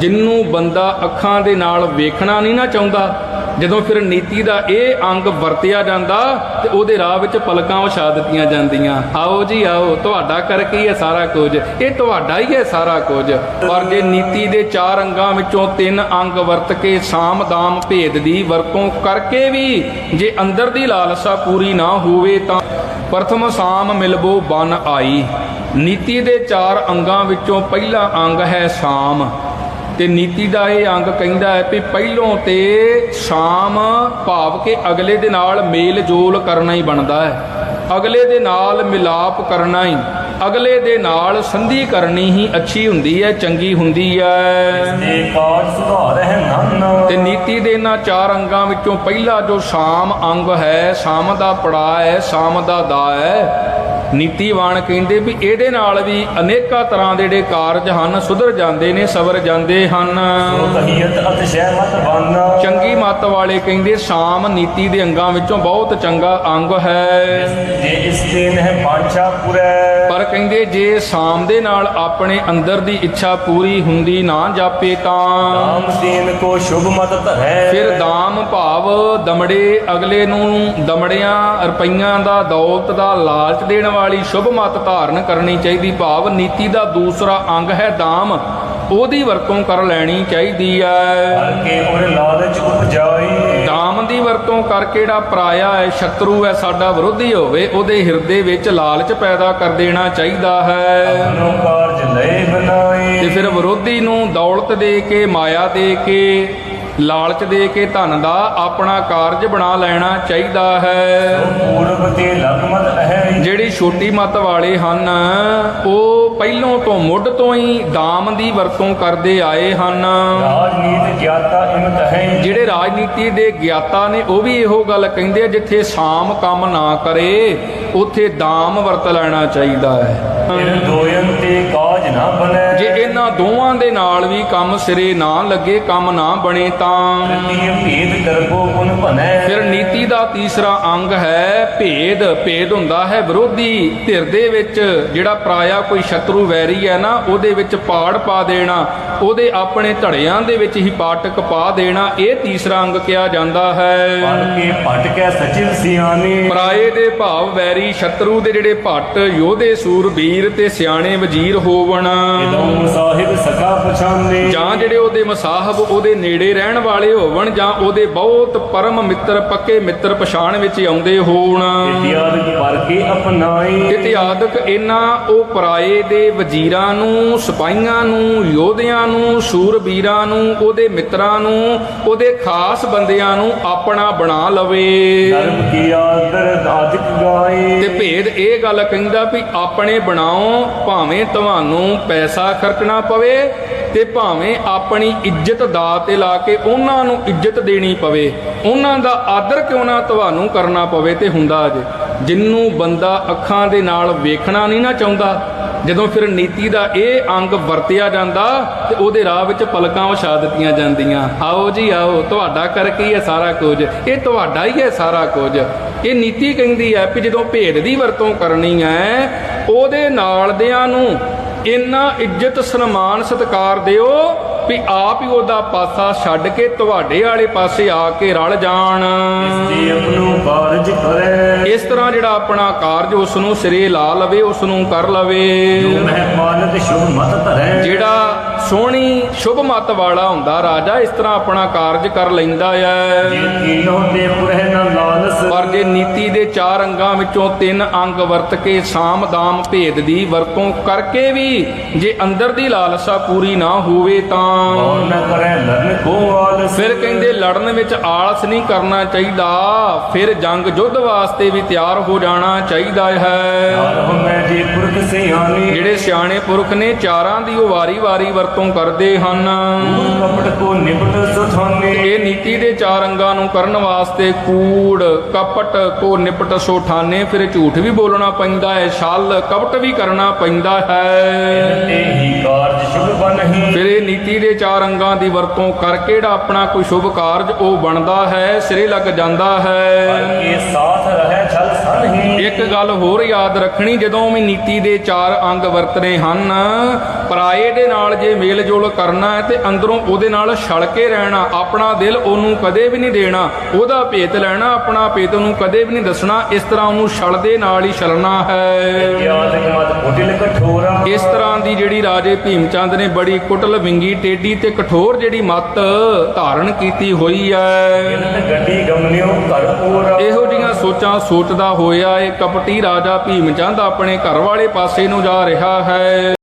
ਜਿੰਨੂੰ ਬੰਦਾ ਅੱਖਾਂ ਦੇ ਨਾਲ ਵੇਖਣਾ ਨਹੀਂ ਨਾ ਚਾਹੁੰਦਾ, ਜਦੋਂ ਫਿਰ ਨੀਤੀ ਦਾ ਇਹ ਅੰਗ ਵਰਤਿਆ ਜਾਂਦਾ ਤੇ ਉਹਦੇ ਰਾਹ ਵਿੱਚ ਪਲਕਾਂ ਵਿਛਾ ਦਿੱਤੀਆਂ ਜਾਂਦੀਆਂ। ਆਓ ਜੀ ਆਓ, ਤੁਹਾਡਾ ਕਰਕੇ ਹੀ ਹੈ ਸਾਰਾ ਕੁਝ? ਇਹ ਤੁਹਾਡਾ ਹੀ ਹੈ ਸਾਰਾ ਕੁਝ। ਪਰ ਜੇ ਨੀਤੀ ਦੇ ਚਾਰ ਅੰਗਾਂ ਵਿੱਚੋਂ ਤਿੰਨ ਅੰਗ ਵਰਤ ਕੇ ਸਾਮ ਦਾਮ ਭੇਦ ਦੀ ਵਰਤੋਂ ਕਰਕੇ ਵੀ ਜੇ ਅੰਦਰ ਦੀ ਲਾਲਸਾ ਪੂਰੀ ਨਾ ਹੋਵੇ ਤਾਂ ਪ੍ਰਥਮ ਸਾਮ ਮਿਲਬੋ ਬਨ ਆਈ। ਨੀਤੀ ਦੇ ਚਾਰ ਅੰਗਾਂ ਵਿੱਚੋਂ ਪਹਿਲਾ ਅੰਗ ਹੈ ਸਾਮ। ਤੇ ਨੀਤੀ ਦਾ ਇਹ ਅੰਗ ਕਹਿੰਦਾ ਹੈ ਵੀ ਪਹਿਲੋਂ ਤੇ ਸ਼ਾਮ ਭਾਵ ਕਿ ਅਗਲੇ ਦੇ ਨਾਲ ਮੇਲ ਜੋਲ ਕਰਨਾ ਹੀ ਬਣਦਾ ਹੈ। ਅਗਲੇ ਦੇ ਨਾਲ ਮਿਲਾਪ ਕਰਨਾ ਹੀ ਅਗਲੇ ਦੇ ਨਾਲ ਸੰਧੀ ਕਰਨੀ ਹੀ ਅੱਛੀ ਹੁੰਦੀ ਹੈ ਚੰਗੀ ਹੁੰਦੀ ਹੈ। ਤੇ ਨੀਤੀ ਦੇ ਇਹਨਾਂ ਚਾਰ ਅੰਗਾਂ ਵਿੱਚੋਂ ਪਹਿਲਾ ਜੋ ਸ਼ਾਮ ਅੰਗ ਹੈ ਸ਼ਾਮ ਦਾ ਪੜਾ ਹੈ ਸ਼ਾਮ ਦਾ ਦਾ ਹੈ ਨੀਤੀਵਾਨ ਕਹਿੰਦੇ ਵੀ ਇਹਦੇ ਨਾਲ ਵੀ ਅਨੇਕਾਂ ਤਰ੍ਹਾਂ ਦੇ ਜਿਹੜੇ ਕਾਰਜ ਹਨ, ਸੁਧਰ ਜਾਂਦੇ ਨੇ, ਸਵਰ ਜਾਂਦੇ ਹਨ। ਸੋ ਕਹੀਤ ਅਤਿਸ਼ੈ ਮਤ ਬੰਨ ਚੰਗੀ ਮੱਤ ਵਾਲੇ ਕਹਿੰਦੇ ਸ਼ਾਮ ਨੀਤੀ ਦੇ ਅੰਗਾਂ ਵਿੱਚੋਂ ਬਹੁਤ ਚੰਗਾ ਅੰਗ ਹੈ। ਜੇ ਇਸ ਤੇ ਨਹਿ ਪਾਂਛਾ ਪੁਰੈ। ਪਰ ਕਹਿੰਦੇ ਜੇ ਸ਼ਾਮ ਦੇ ਨਾਲ ਆਪਣੇ ਅੰਦਰ ਦੀ ਇੱਛਾ ਪੂਰੀ ਹੁੰਦੀ ਨਾ ਜਾਪੇ ਤਾਂ। ਰਾਮ ਦੀਨ ਕੋ ਸ਼ੁਭ ਮਤ ਧਰੈ। ਫਿਰ ਦਾਮ ਭਾਵ ਦਮੜੇ ਅਗਲੇ ਨੂੰ ਦਮੜਿਆਂ ਰੁਪਈਆਂ ਦਾ ਦੌਲਤ ਦਾ ਲਾਲਚ ਦੇਣ ਵਾਲੀ ਸ਼ੁਭ ਮਤ ਧਾਰਨ ਕਰਨੀ ਚਾਹੀਦੀ। ਭਾਵ ਨੀਤੀ ਦਾ ਦੂਸਰਾ ਅੰਗ ਹੈ ਦਾਮ। ਉਹਦੀ ਵਰਤੋਂ ਕਰ ਲੈਣੀ ਚਾਹੀਦੀ ਹੈ। ਵਰਤੋਂ ਕਰਕੇ ਜਿਹੜਾ ਪਰਾਇਆ ਹੈ ਸ਼ਤਰੂ ਹੈ ਸਾਡਾ ਵਿਰੋਧੀ ਹੋਵੇ ਉਹਦੇ ਹਿਰਦੇ ਵਿੱਚ ਲਾਲਚ ਪੈਦਾ ਕਰ ਦੇਣਾ ਚਾਹੀਦਾ ਹੈ। ਤੇ ਫਿਰ ਵਿਰੋਧੀ ਨੂੰ ਦੌਲਤ ਦੇ ਕੇ ਮਾਇਆ ਦੇ ਕੇ ਲਾਲਚ ਦੇ ਕੇ ਧਨ ਦਾ ਆਪਣਾ ਕਾਰਜ ਬਣਾ ਲੈਣਾ ਚਾਹੀਦਾ ਹੈ। ਪੂਰਬ ਤੇ ਲਗਮਤ ਛੋਟੀ ਮੱਤ ਵਾਲੇ ਹਨ ਉਹ ਪਹਿਲੋਂ ਤੋਂ ਮੁੱਢ ਤੋਂ ਹੀ ਦਾਮ ਦੀ ਵਰਤੋਂ ਕਰਦੇ ਆਏ ਹਨ। ਰਾਜਨੀਤ ਗਿਆਤਾ ਇਮਤ ਹੈ ਜਿਹੜੇ ਰਾਜਨੀਤੀ ਦੇ ਗਿਆਤਾ ਨੇ ਉਹ ਵੀ ਇਹੋ ਗੱਲ ਕਹਿੰਦੇ ਆ ਜਿੱਥੇ ਸਾਮ ਕੰਮ ਨਾ ਕਰੇ ਉੱਥੇ ਦਾਮ ਵਰਤ ਲੈਣਾ ਚਾਹੀਦਾ ਹੈ। ਦੋਇਨ ਤੇ ਨਾ ਜੇ ਇਹਨਾਂ ਦੋਵਾਂ ਦੇ ਨਾਲ ਵੀ ਕੰਮ ਸਿਰੇ ਨਾ ਲੱਗੇ ਕੰਮ ਨਾ ਬਣੇ ਤਾਂ ਤ੍ਰਿਤੀਯ ਭੇਦ ਕਰਬੋ ਗੁਣ ਭਨੈ ਫਿਰ ਨੀਤੀ ਦਾ ਤੀਸਰਾ ਅੰਗ ਹੈ ਭੇਦ। ਭੇਦ ਹੁੰਦਾ ਹੈ ਵਿਰੋਧੀ ਧਿਰ ਦੇ ਵਿੱਚ ਜਿਹੜਾ ਪਰਾਇਆ ਕੋਈ ਸ਼ਤਰੂ ਵੈਰੀ ਹੈ ਨਾ ਉਹਦੇ ਵਿੱਚ ਪਾੜ ਪਾ ਦੇਣਾ ਉਹਦੇ ਆਪਣੇ ਧੜਿਆਂ ਦੇ ਵਿੱਚ ਹੀ ਪਾਟਕ ਪਾ ਦੇਣਾ ਇਹ ਤੀਸਰਾ ਅੰਗ ਕਿਹਾ ਜਾਂਦਾ ਹੈ। ਪੜ ਕੇ ਭਟਕੈ ਸਚਿਵ ਸਿਆਣੇ। ਪਰਾਏ ਦੇ ਭਾਵ ਵੈਰੀ ਸ਼ਤਰੂ ਦੇ ਜਿਹੜੇ ਭੱਟ ਯੋਧੇ ਸੂਰਬੀਰ ਤੇ ਸਿਆਣੇ ਵਜ਼ੀਰ ਹੋਵਣ ਇਦਮ ਸਾਹਿਬ ਸਖਾ ਪਛਾਨੇ। ਜਾਂ ਜਿਹੜੇ ਉਹਦੇ ਮਸਾਹਬ ਉਹਦੇ ਨੇੜੇ ਰਹਿਣ ਵਾਲੇ ਹੋਵਣ ਜਾਂ ਉਹਦੇ ਬਹੁਤ ਪਰਮ ਮਿੱਤਰ ਪੱਕੇ ਮਿੱਤਰ ਪਛਾਣ ਵਿੱਚ ਆਉਂਦੇ ਹੋਣ। ਇਤਿਆਦਿ ਪਰ ਕੇ ਅਪਨਾਈ ਇਤਿਆਦਿਕ ਇਹਨਾਂ ਉਹ ਪਰਾਏ ਦੇ ਵਜ਼ੀਰਾਂ ਨੂੰ ਸਿਪਾਹੀਆਂ ਨੂੰ ਯੋਧਿਆਂ ਨੂੰ ਸੂਰਬੀਰਾਂ ਨੂੰ ਉਹਦੇ ਮਿੱਤਰਾਂ ਨੂੰ ਉਹਦੇ ਖਾਸ ਬੰਦਿਆਂ ਨੂੰ ਆਪਣਾ ਬਣਾ ਲਵੇ। ਧਰਮ ਕੀ ਆਦਰ ਆਦਿਕ ਗਾਏ। ਤੇ ਭੇਦ ਇਹ ਗੱਲ ਕਹਿੰਦਾ ਵੀ ਆਪਣੇ ਬਣਾਓ ਭਾਵੇਂ ਤੁਹਾਨੂੰ ਪੈਸਾ ਖਰਚਣਾ ਪਵੇ ਤੇ ਭਾਵੇਂ ਆਪਣੀ ਇੱਜ਼ਤ ਦਾ ਤੇ ਲਾ ਕੇ ਉਹਨਾਂ ਨੂੰ ਇੱਜ਼ਤ ਦੇਣੀ ਪਵੇ, ਉਹਨਾਂ ਦਾ ਆਦਰ ਕਿਉਂ ਨਾ ਤੁਹਾਨੂੰ ਕਰਨਾ ਪਵੇ ਤੇ ਹੁੰਦਾ ਜੇ ਜਿੰਨੂੰ ਬੰਦਾ ਅੱਖਾਂ ਦੇ ਨਾਲ ਵੇਖਣਾ ਨਹੀਂ ਨਾ ਚਾਹੁੰਦਾ, ਜਦੋਂ ਫਿਰ ਨੀਤੀ ਦਾ ਇਹ ਅੰਗ ਵਰਤਿਆ ਜਾਂਦਾ ਤੇ ਉਹਦੇ ਰਾਹ ਵਿੱਚ ਪਲਕਾਂ ਵਿਛਾ ਦਿੱਤੀਆਂ ਜਾਂਦੀਆਂ। ਆਓ ਜੀ ਆਓ, ਤੁਹਾਡਾ ਕਰਕੇ ਹੀ ਹੈ ਸਾਰਾ ਕੁਝ? ਇਹ ਤੁਹਾਡਾ ਹੀ ਹੈ ਸਾਰਾ ਕੁਝ। ਇਹ ਨੀਤੀ ਕਹਿੰਦੀ ਹੈ ਕਿ ਜਦੋਂ ਭੇਦ ਦੀ ਵਰਤੋਂ ਕਰਨੀ ਹੈ, ਉਹਦੇ ਨਾਲ ਦਿਆਂ ਨੂੰ ਇੰਨਾ ਇੱਜ਼ਤ ਸਨਮਾਨ ਸਤਿਕਾਰ ਦਿਓ ਵੀ ਆਪ ਹੀ ਉਹਦਾ ਪਾਸਾ ਛੱਡ ਕੇ ਤੁਹਾਡੇ ਵਾਲੇ ਪਾਸੇ ਆ ਕੇ ਰਲ ਜਾਣ। ਜੇ ਆਪਣੋ ਕਾਰਜ ਕਰੇ। ਇਸ ਤਰ੍ਹਾਂ ਜਿਹੜਾ ਆਪਣਾ ਕਾਰਜ ਉਸ ਨੂੰ ਸਿਰੇ ਲਾ ਲਵੇ ਉਸ ਨੂੰ ਕਰ ਲਵੇ। ਮਹਿਮਾਨ ਤੇ ਸ਼ੁਭ ਮਤ ਧਰੈ। ਜਿਹੜਾ ਸੋਹਣੀ ਸ਼ੁਭ ਮਤ ਵਾਲਾ ਹੁੰਦਾ ਰਾਜਾ ਇਸ ਤਰ੍ਹਾਂ ਆਪਣਾ ਕਾਰਜ ਕਰ ਲੈਂਦਾ ਹੈ। ਜੇ ਕੀਨੋ ਤੇ ਪੁਰਹਿ ਨ ਚਾਰ ਅੰਗਾਂ ਵਿੱਚੋਂ ਤਿੰਨ ਅੰਗ ਵਰਤ ਕੇ ਸਾਮ ਦਾਮ ਭੇਦ ਦੀ ਵਰਤੋਂ ਕਰਕੇ ਵੀ ਜੇ ਅੰਦਰ ਦੀ ਲਾਲਸਾ ਪੂਰੀ ਨਾ ਹੋਵੇ ਤਾਂ ਔਰ ਨ ਕਰੈ ਫਿਰ ਕਹਿੰਦੇ ਲੜਨ ਵਿੱਚ ਆਲਸ ਨਹੀਂ ਕਰਨਾ ਚਾਹੀਦਾ। ਫਿਰ ਜੰਗ ਯੁੱਧ ਵਾਸਤੇ ਵੀ ਤਿਆਰ ਹੋ ਜਾਣਾ ਚਾਹੀਦਾ ਹੈ। ਜਿਹੜੇ ਸਿਆਣੇ ਪੁਰਖ ਨੇ ਚਾਰਾਂ ਦੀ ਉਹ ਵਾਰੀ-ਵਾਰੀ ਵਰਤੋਂ ਕਰਦੇ ਹਨ। ਕਪਟ ਕੋ ਨਿਪਟ ਸੁਥਾਨੇ। ਇਹ ਨੀਤੀ ਦੇ ਚਾਰ ਅੰਗਾਂ ਨੂੰ ਕਰਨ ਵਾਸਤੇ ਕੂੜ ਕਪਟ ਕੋ ਨਿਪਟ ਸੋਠਾਨੇ ਫਿਰ ਝੂਠ ਵੀ ਬੋਲਣਾ ਪੈਂਦਾ ਹੈ ਛਲ ਕਪਟ ਵੀ ਕਰਨਾ ਪੈਂਦਾ ਹੈ। ਤੇ ਹੀ ਕਾਰਜ ਸ਼ੁਭ ਬਨਹੀ ਫਿਰ ਇਹ ਨੀਤੀ ਦੇ ਚਾਰ ਅੰਗਾਂ ਦੀ ਵਰਤੋਂ ਕਰਕੇ ਜਿਹੜਾ ਆਪਣਾ ਕੋਈ ਸ਼ੁਭ ਕਾਰਜ ਉਹ ਬਣਦਾ ਹੈ ਸਿਰੇ ਲੱਗ ਜਾਂਦਾ ਹੈ। ਇਹ ਸਾਥ ਰਹਿ ਛਲ ਨਹੀਂ ਇੱਕ ਗੱਲ ਹੋਰ ਯਾਦ ਰੱਖਣੀ ਜਦੋਂ ਵੀ ਨੀਤੀ ਦੇ ਚਾਰ ਅੰਗ ਵਰਤਨੇ ਹਨ ਪਰਾਏ ਦੇ ਨਾਲ ਜੇ ਮੇਲ ਜੋਲ ਕਰਨਾ ਹੈ ਤੇ ਅੰਦਰੋਂ ਉਹਦੇ ਨਾਲ ਛਲ ਕੇ ਰਹਿਣਾ ਆਪਣਾ ਦਿਲ ਉਹਨੂੰ ਕਦੇ ਵੀ ਨਹੀਂ ਦੇਣਾ ਉਹਦਾ ਭੇਤ ਲੈਣਾ ਆਪਣਾ ਭੇਤ ਉਹਨੂੰ ਕਦੇ ਵੀ ਨਹੀਂ ਦੱਸਣਾ ਇਸ ਤਰ੍ਹਾਂ ਉਹਨੂੰ ਛਲ ਦੇ ਨਾਲ ਹੀ ਛਲਣਾ ਹੈ। ਇਸ ਤਰ੍ਹਾਂ ਦੀ ਜਿਹੜੀ ਰਾਜੇ ਭੀਮ ਚੰਦ ਨੇ ਬੜੀ ਕੁਟਲ ਵਿੰਗੀ ਟੇਡੀ ਤੇ ਕਠੋਰ ਜਿਹੜੀ ਮੱਤ ਧਾਰਨ ਕੀਤੀ ਹੋਈ ਹੈ ਜਿਨਤ ਗੱਡੀ ਗਮਨਿਓ ਘਰ ਪੂਰਾ। ਇਹੋ ਜੀਆਂ ਸੋਚਾਂ ਸੋਚਦਾ ਹੋਇਆ ਇਹ ਕਪਟੀ ਰਾਜਾ ਭੀਮ ਚੰਦ ਆਪਣੇ ਘਰ ਵਾਲੇ ਪਾਸੇ ਨੂੰ ਜਾ ਰਿਹਾ ਹੈ।